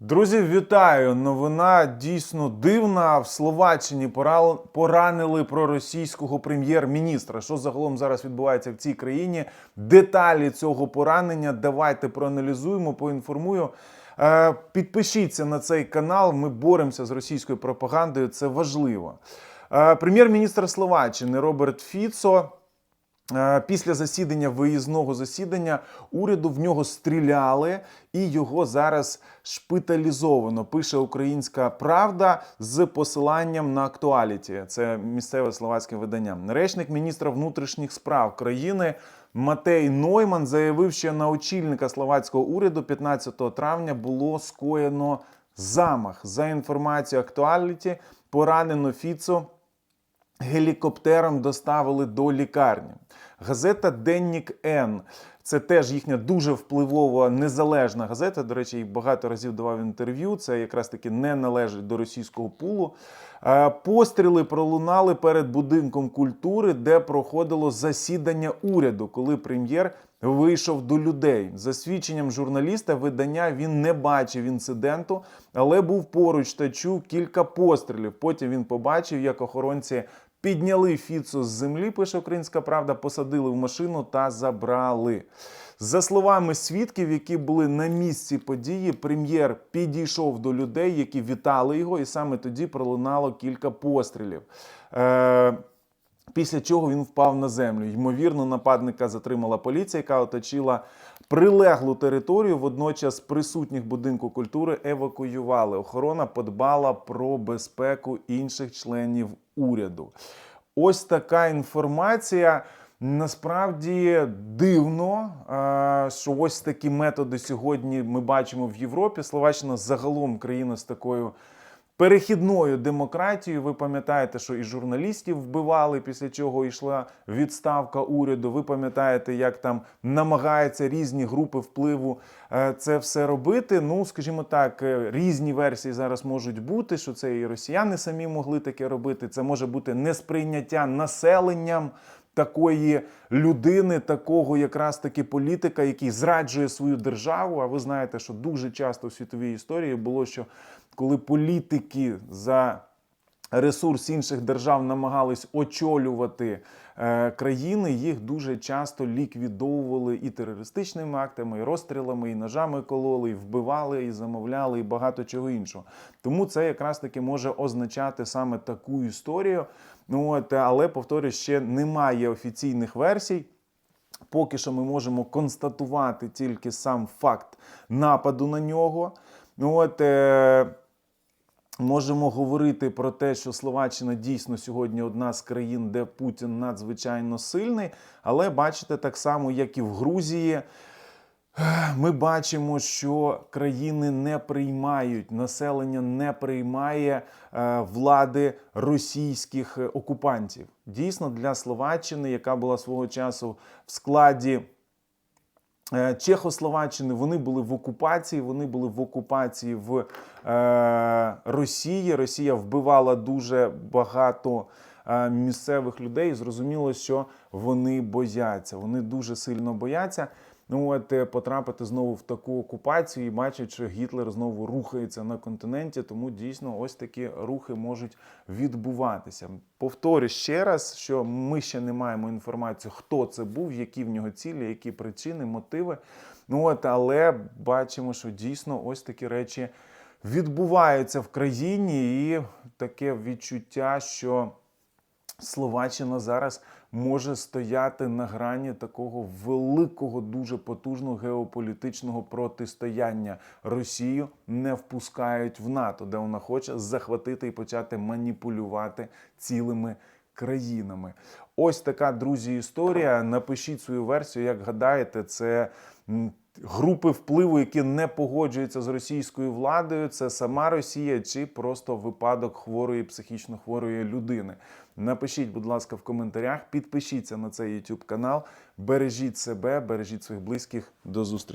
Друзі, вітаю! Новина дійсно дивна. В Словаччині поранили проросійського прем'єр-міністра. Що загалом зараз відбувається в цій країні? Деталі цього поранення давайте проаналізуємо, поінформую. Е, Підпишіться на цей канал. Ми боремося з російською пропагандою. Це важливо. Е, Прем'єр-міністр Словаччини Роберт Фіцо Після засідання виїзного засідання уряду в нього стріляли, і його зараз шпиталізовано. Пише Українська Правда з посиланням на актуаліті. Це місцеве словацьке видання. Речник міністра внутрішніх справ країни Матей Нойман заявив, що на очільника словацького уряду 15 травня було скоєно замах. За інформацією актуаліті, поранено Фіцо гелікоптером доставили до лікарні. Газета Деннік Н. Це теж їхня дуже впливова незалежна газета. До речі, багато разів давав інтерв'ю. Це якраз таки не належить до російського пулу. Е, Постріли пролунали перед будинком культури, де проходило засідання уряду, коли прем'єр вийшов до людей. За свідченням журналіста, видання він не бачив інциденту, але був поруч та чув кілька пострілів. Потім він побачив, як охоронці підняли Фіцу з землі, пише Українська Правда, посадили в машину та забрали. За словами свідків, які були на місці події, прем'єр підійшов до людей, які вітали його, і саме тоді пролунало кілька пострілів. Е- Після чого він впав на землю. Ймовірно, нападника затримала поліція, яка оточила прилеглу територію. Водночас присутніх будинку культури евакуювали. Охорона подбала про безпеку інших членів уряду. Ось така інформація. Насправді дивно, що ось такі методи сьогодні ми бачимо в Європі. Словаччина загалом країна з такою перехідною демократією. Ви пам'ятаєте, що і журналістів вбивали, після чого йшла відставка уряду. Ви пам'ятаєте, як там намагаються різні групи впливу е, це все робити. Ну, скажімо так, е, різні версії зараз можуть бути, що це і росіяни самі могли таке робити. Це може бути несприйняття населенням. Такої людини, такого якраз таки політика, який зраджує свою державу. А ви знаєте, що дуже часто в світовій історії було, що коли політики за ресурс інших держав намагались очолювати е, країни, їх дуже часто ліквідовували і терористичними актами, і розстрілами, і ножами кололи, і вбивали, і замовляли, і багато чого іншого. Тому це якраз таки може означати саме таку історію. Ну от, але повторюю, ще немає офіційних версій. Поки що ми можемо констатувати тільки сам факт нападу на нього. Ну от е, можемо говорити про те, що Словаччина дійсно сьогодні одна з країн, де Путін надзвичайно сильний. Але бачите, так само, як і в Грузії. Ми бачимо, що країни не приймають, населення не приймає е, влади російських е, окупантів. Дійсно, для Словаччини, яка була свого часу в складі Чехословаччини, вони були в окупації. Вони були в окупації в е, Росії. Росія вбивала дуже багато е, місцевих людей. І Зрозуміло, що вони бояться. Вони дуже сильно бояться. Ну от е, потрапити знову в таку окупацію і бачать, що Гітлер знову рухається на континенті, тому дійсно ось такі рухи можуть відбуватися. Повторю ще раз, що ми ще не маємо інформації, хто це був, які в нього цілі, які причини, мотиви. Ну от, але бачимо, що дійсно ось такі речі відбуваються в країні, і таке відчуття, що. Словаччина зараз може стояти на грані такого великого, дуже потужного геополітичного протистояння. Росію не впускають в НАТО, де вона хоче захватити і почати маніпулювати цілими країнами. Ось така друзі історія. Напишіть свою версію, як гадаєте, це. Групи впливу, які не погоджуються з російською владою, це сама Росія чи просто випадок хворої, психічно хворої людини. Напишіть, будь ласка, в коментарях, підпишіться на цей YouTube канал, бережіть себе, бережіть своїх близьких. До зустрічі.